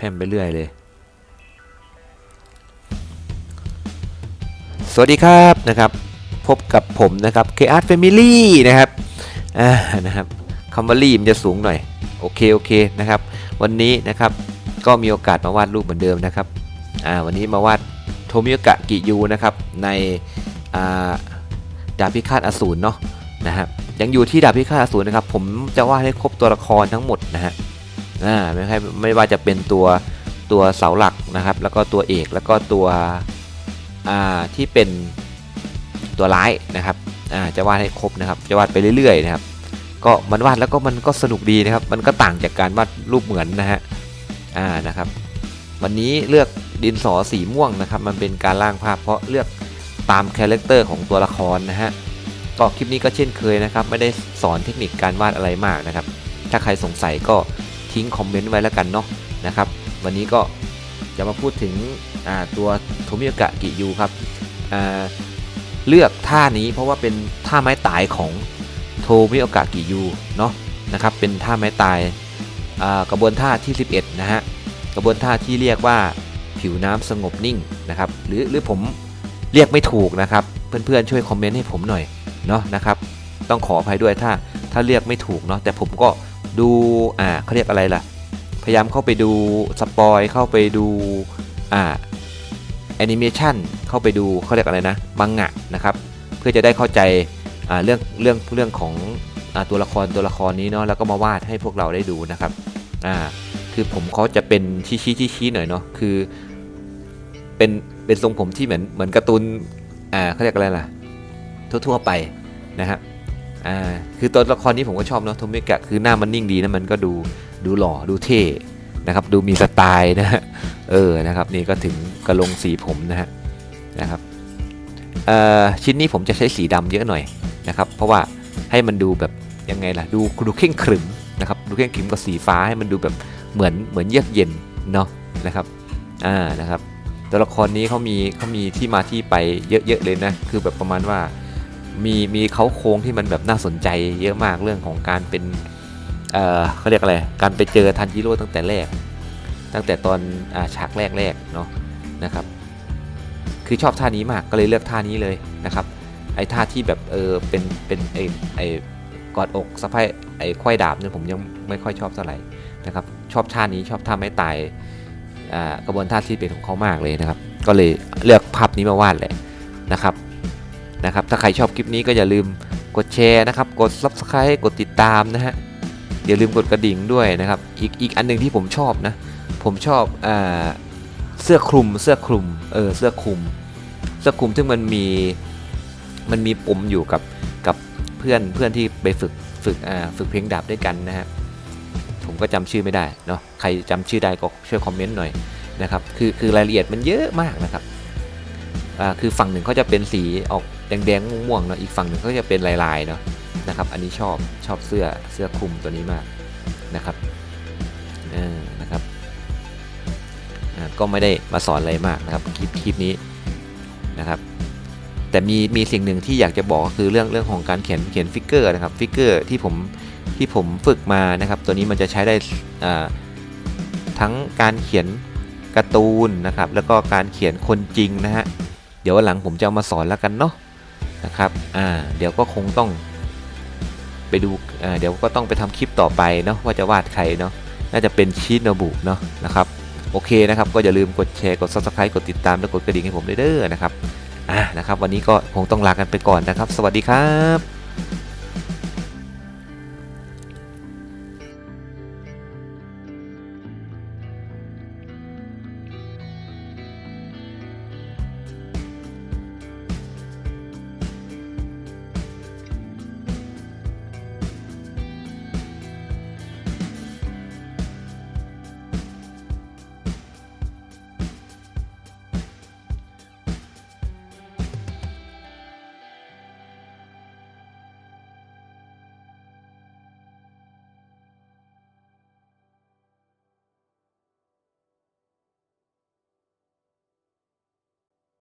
พร่มไปเรื่อยเลย สวัสดีครับนะครับพบกับผมนะครับ k a r t Family นะครับอ่านะครับคำว่ารีมนจะสูงหน่อย โอเคโอเคนะครับ วันนี้นะครับก็มีโอกาสมาวาดรูปเหมือนเดิมนะครับอ่าวันนี้มาวาดโทมิโอกะกิยูนะครับในอ่าดาบพิฆาตอสูรเนาะนะครับยังอยู่ที่ดาบพิฆาตอสูรนะครับ ผมจะวาดให้ครบตัวละครทั้งหมดนะฮะ อ่าไม่ใช่ไม่ว่าจะเป็นตัวตัวเสาหลักนะครับ แล้วก็ตัวเอกแล้วก็ตัวที่เป็นตัวร้ายนะครับจะวาดให้ครบนะครับ จะวาดไปเรื่อยๆนะครับ ก็มันวาดแล้วก็มันก็สนุกดีนะครับ มันก็ต่างจากการวาดรูปเหมือนนะฮะอ่านะครับ วันนี้เลือกดินสอสีม่วงนะครับ มันเป็นการร่างภาพเพราะเลือกตามคาแรคเตอร์ของตัวละครนะฮะก็คลิปนี้ก็เช่นเคยนะครับ ไม่ได้สอนเทคนิคการวาดอะไรมากนะครับ ถ้าใครสงสัยก็ ทิ้งคอมเมนต์ไว้แล้วกันเนาะนะครับ วันนี้ก็จะมาพูดถึงตัวโทมิโอกะกิยูครับเลือกท่านี้เพราะว่าเป็นท่าไม้ตายของโทมิโอกะกิยูเนาะนะครับเป็นท่าไม้ตายกระบวนท่าที่ 11 นะฮะกระบวนท่าที่เรียกว่าผิวน้ำสงบนิ่งนะครับหรือหรือผมเรียกไม่ถูกนะครับ เพื่อนๆช่วยคอมเมนต์ให้ผมหน่อยเนาะนะครับต้องขออภัยด้วยถ้าถ้าเรียกไม่ถูกเนาะแต่ผมก็ ดูอ่าเขาเรียกอะไรล่ะ พยายามเข้าไปดูสปอยเข้าไปดูอ่าแอนิเมชันเข้าไปดูเขาเรียกอะไรนะมังงะนะครับ เพื่อจะได้เข้าใจอ่าเรื่องเรื่องเรื่องของอาตัวละครตัวละครนี้เนาะแล้วก็มาวาดให้พวกเราได้ดูนะครับอ่าคือผมเขาจะเป็นชี้ชี้ชี้ชี้หน่อยเนาะคือเป็นเป็นทรงผมที่เหมือนเหมือนการ์ตูนอ่าเขาเรียกอะไรล่ะทั่ว ๆ ไปนะฮะ อ่าคือตัวละครนี้ผมก็ชอบเนาะโทมิกะคือหน้ามันนิ่งดีนะมันก็ดูดูหล่อดูเท่นะครับดูมีสไตล์นะฮะเออนะครับนี่ก็ถึงกระลงสีผมนะฮะนะครับเอ่อชิ้นนี้ผมจะใช้สีดำเยอะหน่อยนะครับเพราะว่าให้มันดูแบบยังไงล่ะดูดูเข่งขรึมนะครับดูเข่งขรึมกับสีฟ้าให้มันดูแบบเหมือนเหมือนเยือกเย็นเนาะนะครับอ่านะครับตัวละครนี้เขามีเขามีที่มาที่ไปเยอะๆเลยนะคือแบบประมาณว่า มีมีเขาโครงที่มันแบบน่าสนใจเยอะมากเรื่องของการเป็นเอ่อเขาเรียกอะไร การไปเจอทันจิโร่ตั้งแต่แรก ตั้งแต่ตอนอาฉากแรกๆเนาะนะครับ คือชอบท่านี้มากก็เลยเลือกท่านี้เลยนะครับ ไอ้ท่าที่แบบเออเป็นเป็นไอ้ไอ้กอดอกสะพายไอ้ควายดาบเนี่ยผมยังไม่ค่อยชอบเท่าไหร่นะครับ ชอบท่านี้ชอบท่าไม้ตายอ่ากระบวนท่าที่เป็นของเขามากเลยนะครับ ก็เลยเลือกภาพนี้มาวาดเลยนะครับ นะครับ ถ้าใครชอบคลิปนี้ก็อย่าลืมกดแชร์นะครับ กด subscribe กดติดตามนะฮะ อย่าลืมกดกระดิ่งด้วยนะครับ อีกอีกอันหนึงที่ผมชอบนะ ผมชอบอ่าเสื้อคลุม เสื้อคลุม เออ เสื้อคลุม เสื้อคลุมซึ่งมันมี มันมีปมอยู่กับ กับเพื่อน เพื่อนที่ไปฝึก ฝึก อ่า ฝึกเพลงดาบด้วยกันนะฮะ ผมก็จำชื่อไม่ได้เนาะ ใครจำชื่อได้ก็ช่วยคอมเมนต์หน่อยนะครับ คือ คือรายละเอียดมันเยอะมากนะครับ อ่า คือฝั่งหนึ่งเขาจะเป็นสีออก แดงๆม่วงๆเนาะอีกฝั่งหนึ่งเขาจะเป็นลายๆเนาะนะครับ อันนี้ชอบชอบเสื้อเสื้อคลุมตัวนี้มากนะครับเออนะครับอ่าก็ไม่ได้มาสอนอะไรมากนะครับคลิปคลิปนี้นะครับ แต่มีมีสิ่งหนึ่งที่อยากจะบอกก็คือเรื่องเรื่องของการเขียนเขียนฟิกเกอร์นะครับฟิกเกอร์ที่ผมที่ผมฝึกมานะครับ ตัวนี้มันจะใช้ได้ทั้งการเขียนการ์ตูนนะครับ แล้วก็การเขียนคนจริงนะฮะเดี๋ยววันหลังผมจะเอามาสอนแล้วกันเนาะ นะครับอ่าเดี๋ยวก็คงต้องไปดูอ่าเดี๋ยวก็ต้องไปทำคลิปต่อไปเนาะว่าจะวาดใครเนาะน่าจะเป็นชีโนบุเนาะนะครับโอเคนะครับก็อย่าลืมกดแชร์กด subscribe กดติดตามและกดกระดิ่งให้ผมด้วยเด้อนะครับอ่านะครับ วันนี้ก็คงต้องลากันไปก่อนนะครับ สวัสดีครับ